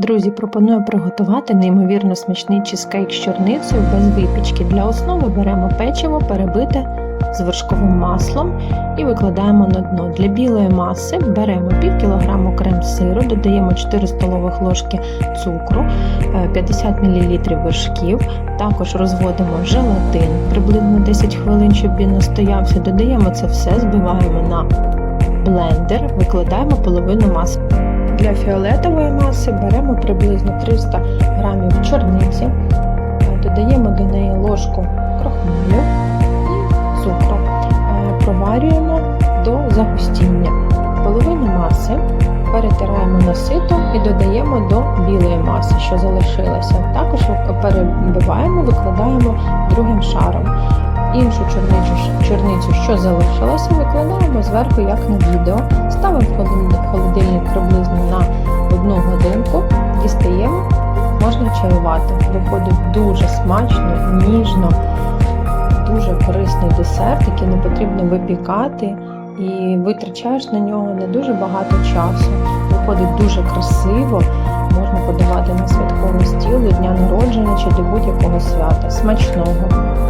Друзі, пропоную приготувати неймовірно смачний чизкейк з чорницею без випічки. Для основи беремо печиво, перебите з вершковим маслом і викладаємо на дно. Для білої маси беремо пів кілограму крем-сиру, додаємо 4 столових ложки цукру, е, 50 мл вершків, також розводимо желатин приблизно 10 хвилин, щоб він настоявся. Додаємо це все, збиваємо на блендер, викладаємо половину маси. Для фіолетової маси беремо приблизно 300 г чорниці, е, додаємо до неї ложку крохмалю і цукру. Е, Проварюємо до загустіння. Половину маси перетираємо на сито і додаємо до білої маси, що залишилася. Також перебиваємо, викладаємо другим шаром. Іншу чорницю, що залишилася, викладаємо зверху, як на відео. Ставимо в холодильник приблизно на одну годинку, дістаємо, можна чаювати. Виходить дуже смачно, ніжно, дуже корисний десерт, який не потрібно випікати, і витрачаєш на нього не дуже багато часу. Виходить дуже красиво, можна подавати на святковий стіл до дня народження чи до будь-якого свята. Смачного!